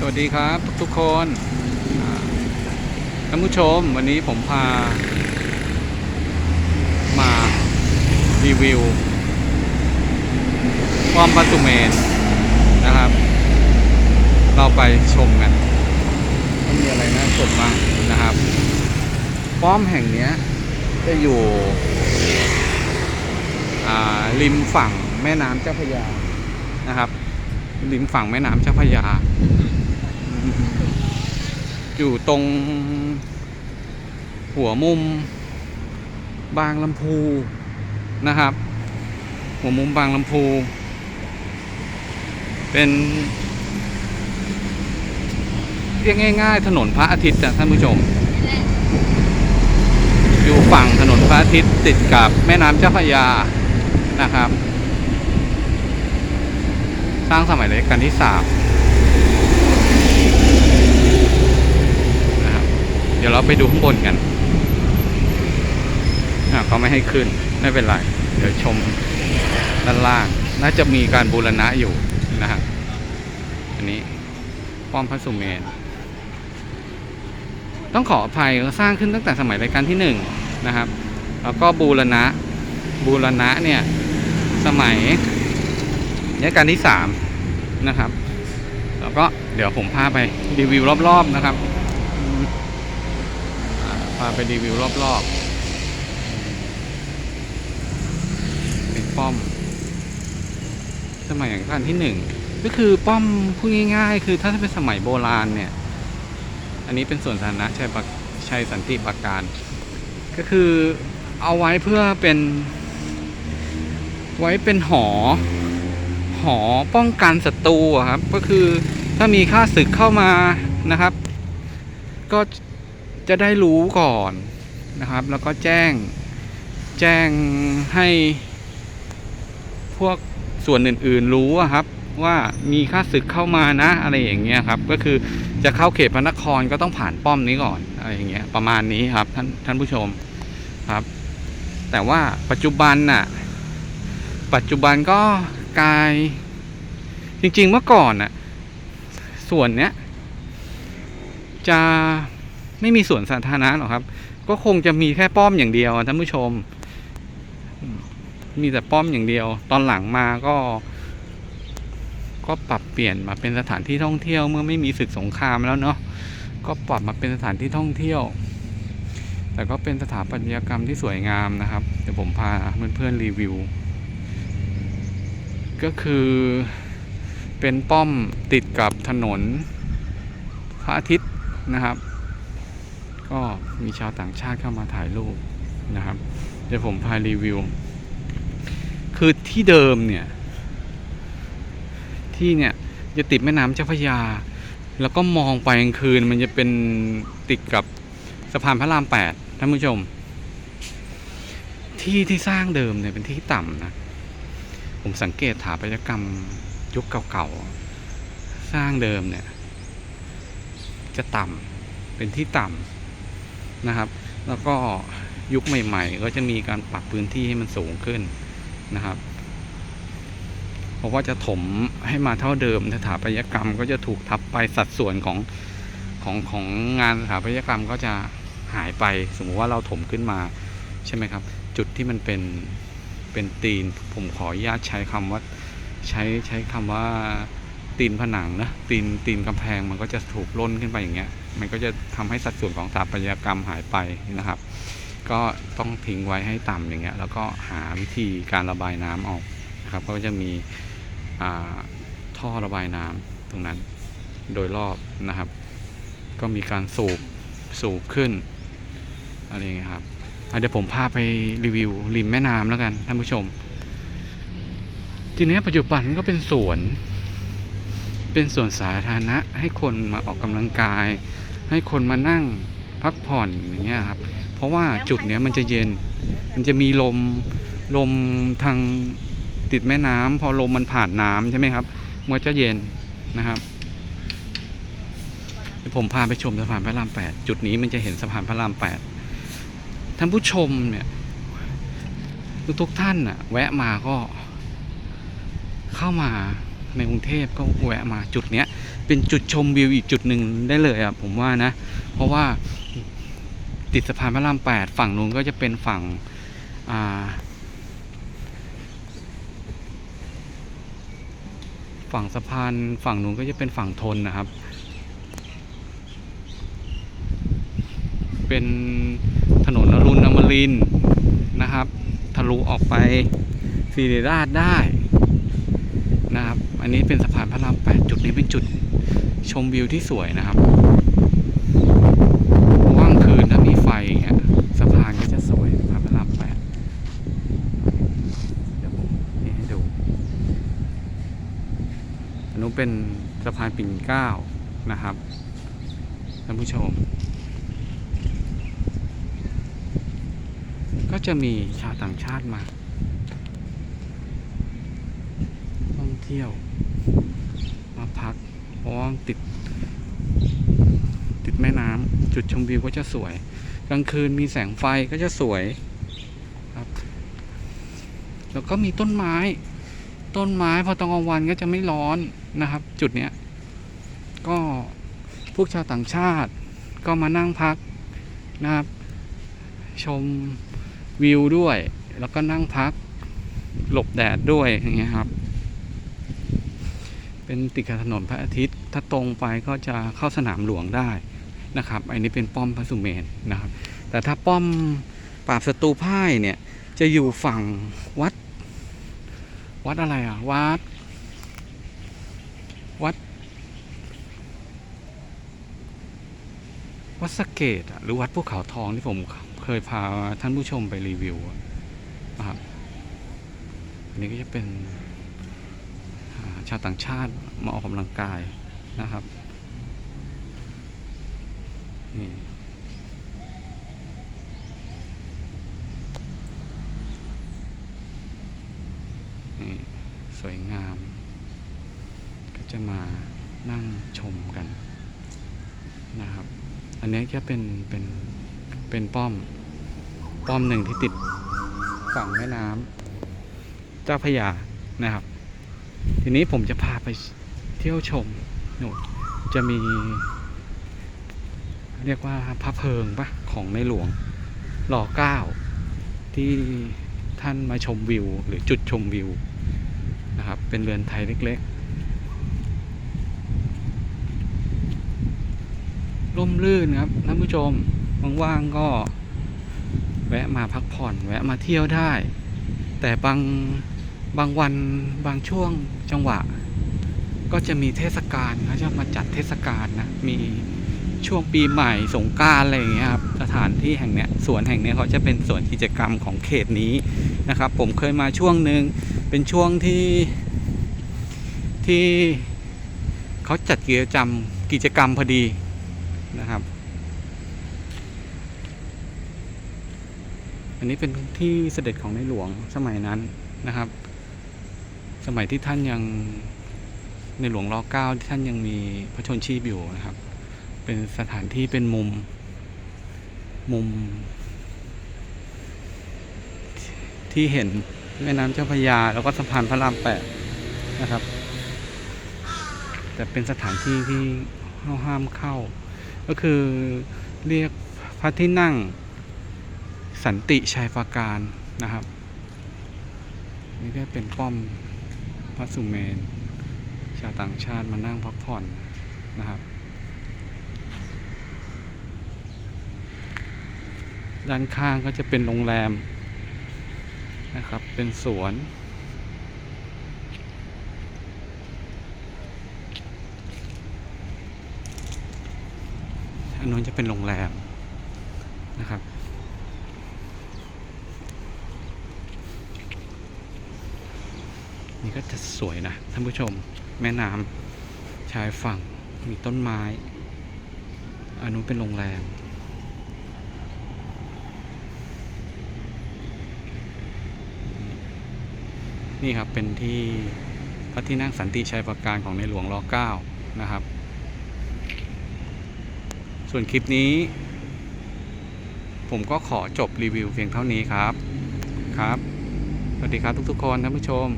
สวัสดีครับ ทุกๆคนท่านผู้ชมวันนี้ผมพา มารีวิวป้อมปัตุเมนนะครับ เราไปชมกันว่ามีอะไรน่าชมบ้างนะครับ ป้อมแห่งนี้จะอยู่ริมฝั่งแม่น้ำเจ้าพระยานะครับริมฝั่งแม่น้ำเจ้าพระยา อยู่ตรงหัวมุมบางลำพูนะครับ หัวมุมบางลำพู เป็นเรียกง่าย ๆ ถนนพระอาทิตย์นะท่านผู้ชม อยู่ฝั่งถนนพระอาทิตย์ติดกับแม่น้ำเจ้าพระยานะครับ สร้างสมัยรัชกาลที่สามนะครับ เดี๋ยวเราไปดูข้างบนกันอะก็ไม่ให้ขึ้นไม่เป็นไร เดี๋ยวชมด้านล่าง น่าจะมีการบูรณะอยู่นะครับอันนี้ป้อมพระสุเมน ต้องขออภัยเขาสร้างขึ้นตั้งแต่สมัยรัชกาลที่หนึ่งนะครับ แล้วก็บูรณะบูรณะเนี่ยสมัยรัชกาลที่สามนะครับ แล้วก็เดี๋ยวผมพาไปรีวิวรอบๆนะครับ พาไปรีวิวรอบๆเป็นป้อม สมัยรัชกาลที่หนึ่งก็คือป้อมพูดง่าย ๆ คือถ้าเป็นสมัยโบราณเนี่ย อันนี้เป็นส่วนสาธารณะชัยชัยสันติปราการ ก็คือเอาไว้เพื่อเป็น ไว้เป็นหอ หอป้องกันศัตรูครับ ก็คือถ้ามีค่าศึกเข้ามานะครับ ก็ จะได้รู้ก่อนนะครับ แล้วก็แจ้งแจ้งให้พวกส่วนอื่นๆรู้ครับ ว่ามีค่าศึกเข้ามานะอะไรอย่างเงี้ยครับ ก็คือจะเข้าเขตพระนครก็ต้องผ่านป้อมนี้ก่อนอะไรอย่างเงี้ยประมาณนี้ครับท่านท่านผู้ชมครับ แต่ว่าปัจจุบันน่ะปัจจุบันก็กลายจริงๆเมื่อก่อนน่ะส่วนเนี้ยจะ ไม่มีส่วนสาธารณะหรอกครับ ก็คงจะมีแค่ป้อมอย่างเดียวท่านผู้ชมมมีแต่ป้อมอย่างเดียว ตอนหลังมาก็ ก็ปรับเปลี่ยนมาเป็นสถานที่ท่องเที่ยว เมื่อไม่มีศึกสงครามแล้วเนาะก็ปรับมาเป็นสถานที่ท่องเที่ยว แต่ก็เป็นสถาปัตยกรรมที่สวยงามนะครับ เดี๋ยวผมพาเพื่อนๆรีวิว ก็คือเป็นป้อมติดกับถนนพระอาทิตย์นะครับ ก็มีชาวต่างชาติเข้ามาถ่ายรูปนะครับ เดี๋ยวผมพารีวิว คือที่เดิมเนี่ย ที่เนี่ยจะติดแม่น้ำเจ้าพระยา แล้วก็มองไปกลางคืน มันจะเป็นติดกับสะพานพระรามแปดท่านผู้ชม ที่ที่สร้างเดิมเนี่ยเป็นที่ต่ำนะ ผมสังเกตถาปัตยกรรมยุคเก่าๆ สร้างเดิมเนี่ย จะต่ำเป็นที่ต่ำ นะครับ แล้วก็ยุคใหม่ ๆ ก็จะมีการปรับพื้นที่ให้มันสูงขึ้นนะครับเพราะว่าจะถมให้มาเท่าเดิมสถาปัตยกรรมก็จะถูกทับไปสัดส่วนของของของงานสถาปัตยกรรมก็จะหายไปสมมติว่าเราถมขึ้นมาใช่ไหมครับ จุดที่มันเป็นเป็นตีนผมขออนุญาตใช้คำว่าใช้ใช้คำว่า ตีนผนังนะตีนตีนกำแพงมันก็จะถูกล้นขึ้นไปอย่างเงี้ย มันก็จะทำให้สัดส่วนของสถาปัตยกรรมหายไปนะครับ ก็ต้องทิ้งไว้ให้ต่ำอย่างเงี้ยแล้วก็หาวิธีการระบายน้ำออกนะครับ ก็จะมีท่อระบายน้ำตรงนั้นโดยรอบนะครับ ก็มีการสูบสูบขึ้นอะไรเงี้ยครับเดี๋ยวผมพาไปรีวิวริมแม่น้ำแล้วกันท่านผู้ชม ทีนี้ปัจจุบันก็เป็นสวน เป็นส่วนสาธารณะให้คนมาออกกำลังกาย ให้คนมานั่งพักผ่อนอย่างเงี้ยครับ เพราะว่าจุดเนี้ยมันจะเย็น มันจะมีลมลมทางติดแม่น้ำพอลมมันผ่านน้ำใช่ไหมครับมันจะเย็นนะครับผมพาไปชมสะพานพระรามแปดจุดนี้มันจะเห็นสะพานพระรามแปดท่านผู้ชมเนี่ยทุกท่านน่ะแวะมาก็เข้ามา ในกรุงเทพก็แวะมาจุดเนี้ยเป็นจุดชมวิวอีกจุดหนึ่งได้เลยอะผมว่านะ เพราะว่าติดสะพานพระรามแปดฝั่งนู้นก็จะเป็นฝั่งอ่าฝั่งสะพานฝั่งนู้นก็จะเป็นฝั่งทนนะครับ เป็นถนนอรุณอมรินนะครับ ทะลุออกไปศิริราชได้นะครับ อันนี้เป็นสะพานพระรามแปดจุดนี้เป็นจุดชมวิวที่สวยนะครับว่างคืนถ้ามีไฟอย่างเงี้ยสะพานก็จะสวยสะพานพระรามแปดเดี๋ยวผมนี่ให้ดูอันนู้นเป็นสะพานปิ่นเก้านะครับท่านผู้ชม ก็จะมีชาวต่างชาติมาท่อง เที่ยว มาพัก เพราะว่าติด ติดแม่น้ำจุดชมวิวก็จะสวย กลางคืนมีแสงไฟก็จะสวยครับ แล้วก็มีต้นไม้ ต้นไม้พอตอนกลางวันก็จะไม่ร้อนนะครับ จุดเนี้ย ก็พวกชาวต่างชาติก็มานั่งพักนะครับ ชมวิวด้วย แล้วก็นั่งพักหลบแดดด้วยอย่างเงี้ยครับ เป็นติดกับถนนพระอาทิตย์ ถ้าตรงไปก็จะเข้าสนามหลวงได้นะครับ อันนี้เป็นป้อมพระสุเมนนะครับ แต่ถ้าป้อมปราบศัตรูพ่ายเนี่ยจะอยู่ฝั่งวัด วัดอะไรอะ วัด วัด วัดสเกตหรือวัดภูเขาทองที่ผมเคยพาท่านผู้ชมไปรีวิวนะครับอันนี้ก็จะเป็น ชาวต่างชาติมาออกกำลังกายนะครับนี่นี่สวยงาม ก็จะมานั่งชมกันนะครับ อันนี้ก็เป็นเป็นเป็นป้อม ป้อมหนึ่งที่ติดฝั่งแม่น้ำเจ้าพระยานะครับ ทีนี้ผมจะพาไปเที่ยวชมนู่นจะมี เรียกว่าพระเพลิงปะของในหลวงรอเก้าที่ท่านมาชมวิว หรือจุดชมวิวนะครับ เป็นเรือนไทยเล็กๆ ร่มรื่นครับท่านผู้ชมว่างๆก็ แวะมาพักผ่อน แวะมาเที่ยวได้ แต่บาง บางวันบางช่วงจังหวะ ก็จะมีเทศกาลเขาจะมาจัดเทศกาลนะมีช่วงปีใหม่สงกรารอะไรอย่างเงี้ยครับสถานที่แห่งเนี้ยสวนแห่งเนี้ยเขาจะเป็นสวนกิจกรรมของเขตนี้นะครับ ผมเคยมาช่วงหนึ่งเป็นช่วงที่ที่เขาจัดกิจกรรมกิจกรรมพอดีนะครับ อันนี้เป็นที่เสด็จของในหลวงสมัยนั้นนะครับ สมัยที่ท่านยังในหลวงรอเก้าที่ท่านยังมีพระชนชีพอยู่นะครับ เป็นสถานที่เป็นมุม มุม ที่เห็นแม่น้ำเจ้าพระยา แล้วก็สะพานพระรามแปดนะครับ แต่เป็นสถานที่ที่ห้ามเข้า ก็คือเรียกพระที่นั่งสันติชัยปราการนะครับ นี่ได้เป็นป้อม พระสุเมน ชาวต่างชาติมานั่งพักผ่อนนะครับ ด้านข้างก็จะเป็นโรงแรมนะครับ เป็นสวน อันนู้นจะเป็นโรงแรมนะครับ นี่ก็จะสวยนะท่านผู้ชมแม่น้ำชายฝั่งมีต้นไม้อันนู้นเป็นโรงแรมนี่ครับเป็นที่พระที่นั่งสันติชัยปราการของในหลวงรอเก้านะครับ ส่วนคลิปนี้ ผมก็ขอจบรีวิวเพียงเท่านี้ครับครับ สวัสดีครับทุกๆคนท่านผู้ชม